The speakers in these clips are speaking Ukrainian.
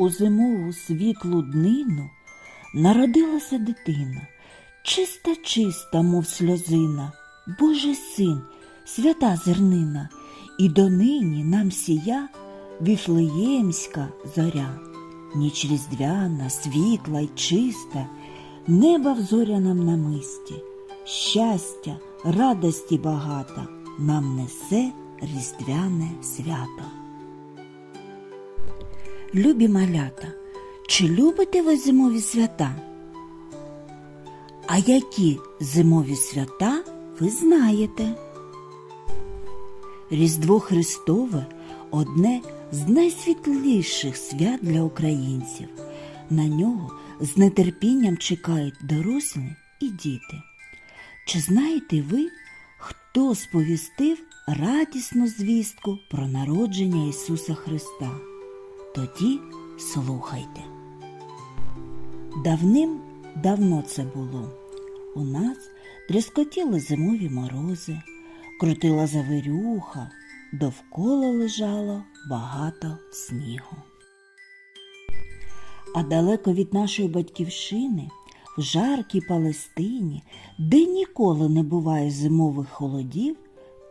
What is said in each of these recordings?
У зимову світлу днину народилася дитина, чиста, чиста, мов сльозина, Божий син, свята зернина, і донині нам сія віфлеємська зоря, ніч різдвяна, світла й чиста, неба в зорянам намисті, щастя, радості багата нам несе різдвяне свято. Любі малята, чи любите ви зимові свята? А які зимові свята ви знаєте? Різдво Христове одне з найсвітліших свят для українців. На нього з нетерпінням чекають дорослі і діти. Чи знаєте ви, хто сповістив радісну звістку про народження Ісуса Христа? Тоді слухайте. Давним давно це було. У нас тріскотіли зимові морози, крутила завирюха, довкола лежало багато снігу. А далеко від нашої батьківщини, в жаркій Палестині, де ніколи не буває зимових холодів,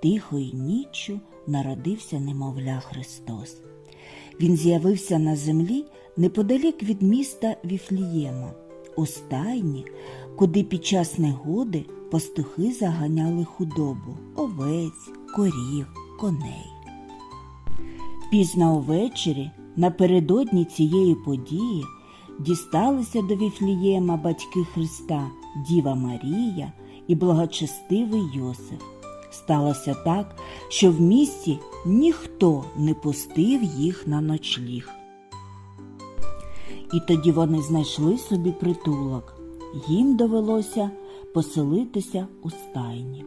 тихою ніччю народився немовля Христос. Він з'явився на землі неподалік від міста Віфлієма, у стайні, куди під час негоди пастухи заганяли худобу, овець, корів, коней. Пізно увечері, напередодні цієї події, дісталися до Віфлієма батьки Христа, Діва Марія і благочестивий Йосиф. Сталося так, що в місті ніхто не пустив їх на ночліг. І тоді вони знайшли собі притулок. Їм довелося поселитися у стайні.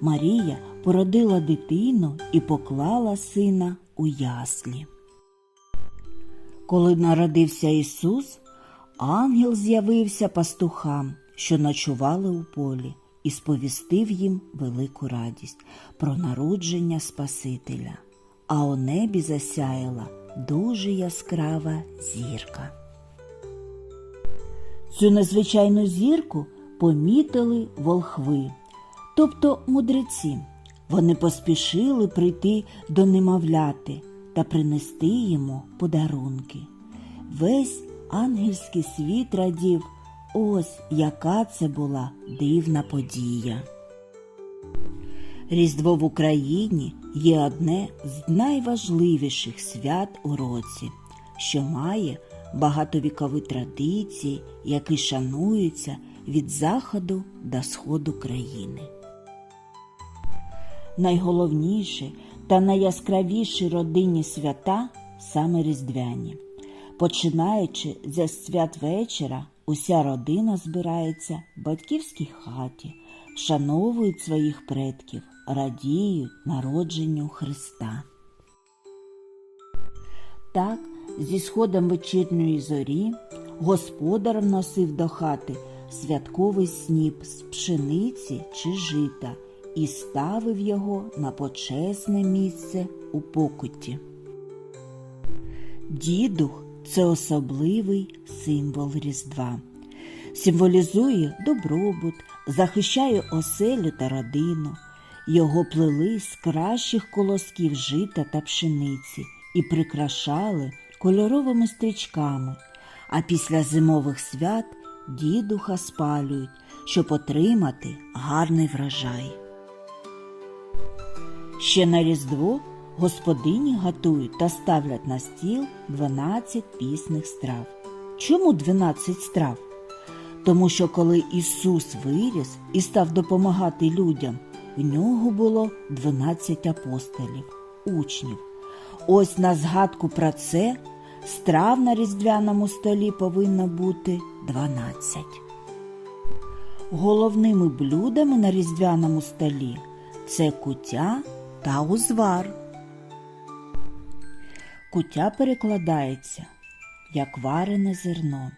Марія породила дитину і поклала сина у яслі. Коли народився Ісус, ангел з'явився пастухам, що ночували у полі, і сповістив їм велику радість про народження Спасителя. А у небі засяяла дуже яскрава зірка. Цю незвичайну зірку помітили волхви, тобто мудреці. Вони поспішили прийти до немовляти та принести йому подарунки. Весь ангельський світ радів, ось яка це була дивна подія. Різдво в Україні є одне з найважливіших свят у році, що має багатовікові традиції, які шануються від заходу до сходу країни. Найголовніші та найяскравіші родинні свята саме різдвяні. Починаючи зі святвечора, уся родина збирається в батьківській хаті, вшановують своїх предків, радіють народженню Христа. Так, зі сходом вечірньої зорі господар вносив до хати святковий сніп з пшениці чи жита і ставив його на почесне місце у покуті. Дідух це особливий символ Різдва. Символізує добробут, захищає оселю та родину. Його плели з кращих колосків жита та пшениці і прикрашали кольоровими стрічками, а після зимових свят дідуха спалюють, щоб отримати гарний врожай. Ще на Різдво господині готують та ставлять на стіл 12 пісних страв. Чому 12 страв? Тому що коли Ісус виріс і став допомагати людям, в нього було 12 апостолів, учнів. Ось на згадку про це страв на різдвяному столі повинно бути 12. Головними блюдами на різдвяному столі це куття та узвар. Куття перекладається як варене зерно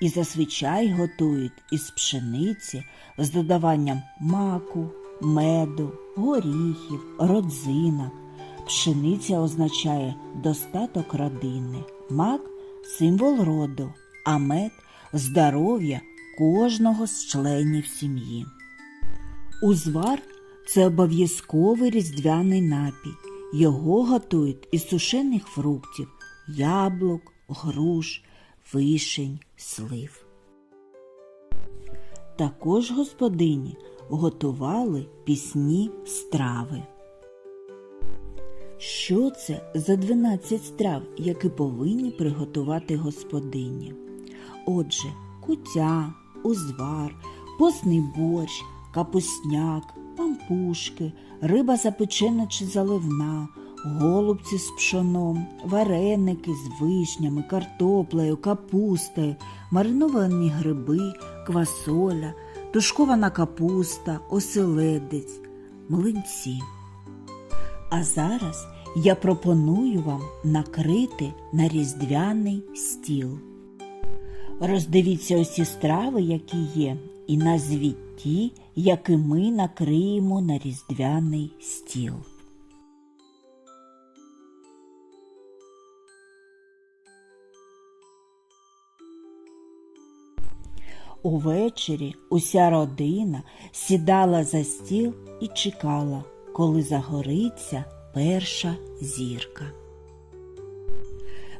і зазвичай готують із пшениці з додаванням маку, меду, горіхів, родзинок. Пшениця означає достаток родини, мак символ роду, а мед здоров'я кожного з членів сім'ї. Узвар це обов'язковий різдвяний напій. Його готують із сушених фруктів, яблук, груш, вишень, слив. Також господині готували пісні страви. Що це за 12 страв, які повинні приготувати господині? Отже, кутя, узвар, постний борщ, капусняк, пампушки, риба запечена чи заливна, голубці з пшоном, вареники з вишнями, картоплею, капустою, мариновані гриби, квасоля, тушкована капуста, оселедець, млинці. А зараз я пропоную вам накрити на різдвяний стіл. Роздивіться усі страви, які є, і назвіть ті, які ми накриємо на різдвяний стіл. Увечері уся родина сідала за стіл і чекала, коли загориться перша зірка.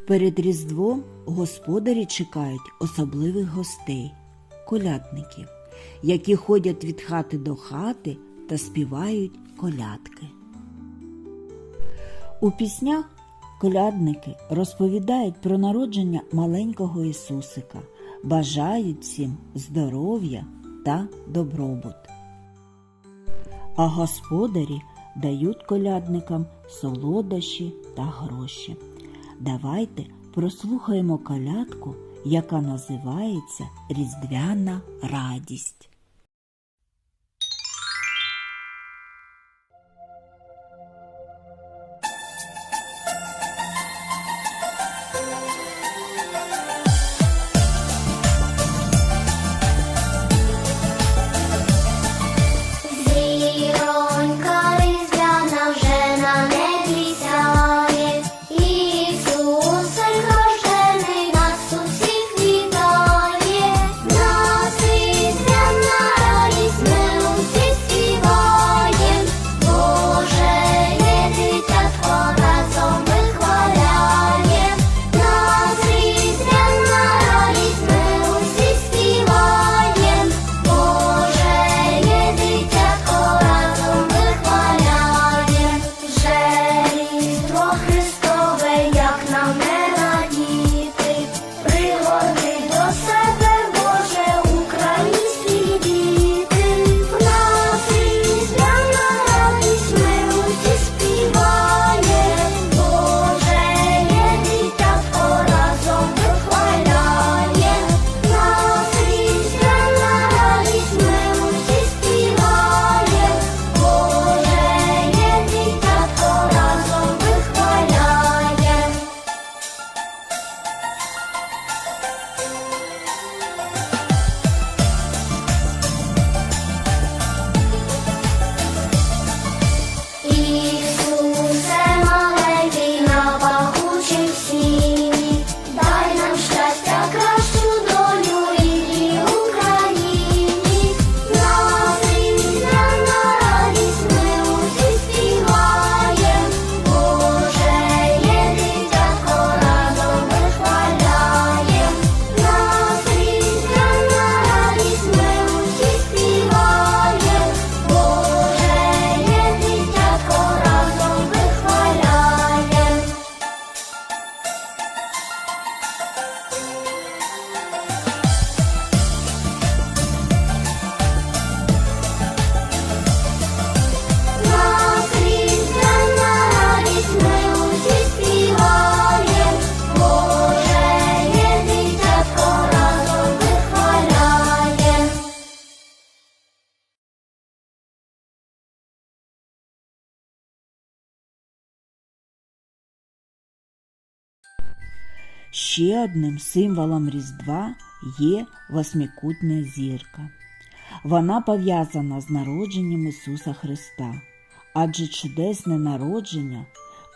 Перед Різдвом господарі чекають особливих гостей, колядників, які ходять від хати до хати та співають колядки. У піснях колядники розповідають про народження маленького Ісусика, бажають всім здоров'я та добробут. А господарі дають колядникам солодощі та гроші. Давайте прослухаємо колядку, яка називається Різдвяна радість. Ще одним символом Різдва є восьмикутна зірка. Вона пов'язана з народженням Ісуса Христа, адже чудесне народження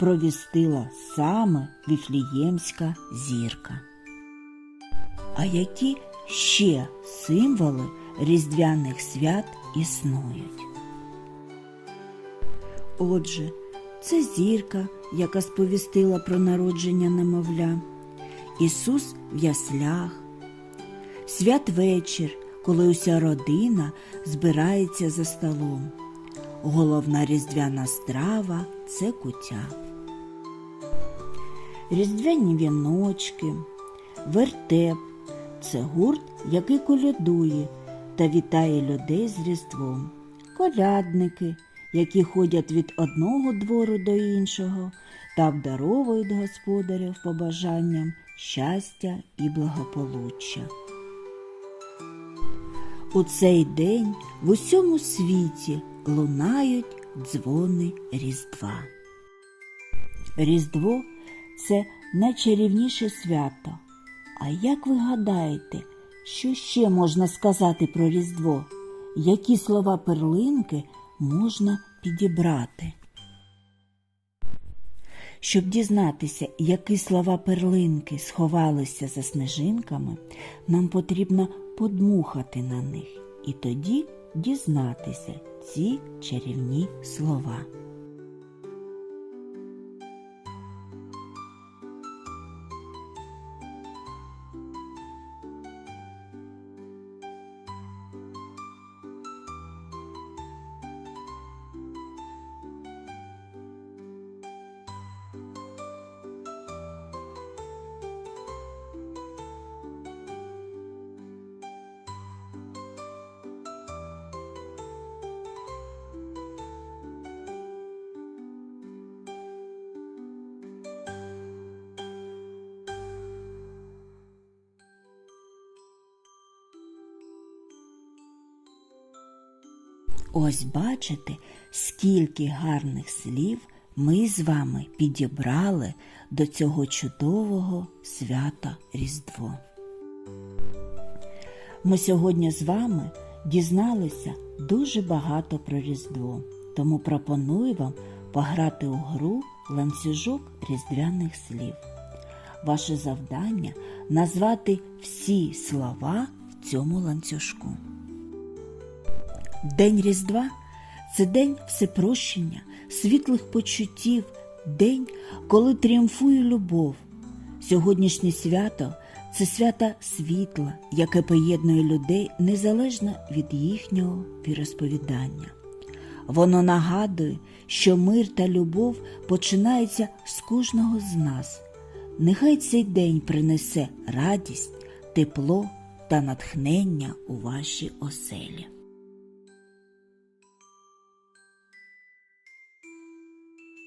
провістила саме Віфліємська зірка. А які ще символи різдвяних свят існують? Отже, це зірка, яка сповістила про народження немовля, Ісус в яслях, святвечір, коли уся родина збирається за столом. Головна різдвяна страва це куття. Різдвяні віночки, вертеп це гурт, який колядує та вітає людей з Різдвом. Колядники, які ходять від одного двору до іншого та обдаровують господарів побажанням щастя і благополуччя. У цей день в усьому світі лунають дзвони Різдва. Різдво це найчарівніше свято. А як ви гадаєте, що ще можна сказати про Різдво? Які слова перлинки можна підібрати? Щоб дізнатися, які слова перлинки сховалися за снежинками, нам потрібно подмухати на них і тоді дізнатися ці чарівні слова. Ось бачите, скільки гарних слів ми з вами підібрали до цього чудового свята Різдво. Ми сьогодні з вами дізналися дуже багато про Різдво, тому пропоную вам пограти у гру ланцюжок різдвяних слів. Ваше завдання назвати всі слова в цьому ланцюжку. День Різдва це день всепрощення, світлих почуттів, день, коли тріумфує любов. Сьогоднішнє свято це свято світла, яке поєднує людей незалежно від їхнього віросповідання. Воно нагадує, що мир та любов починаються з кожного з нас. Нехай цей день принесе радість, тепло та натхнення у ваші оселі.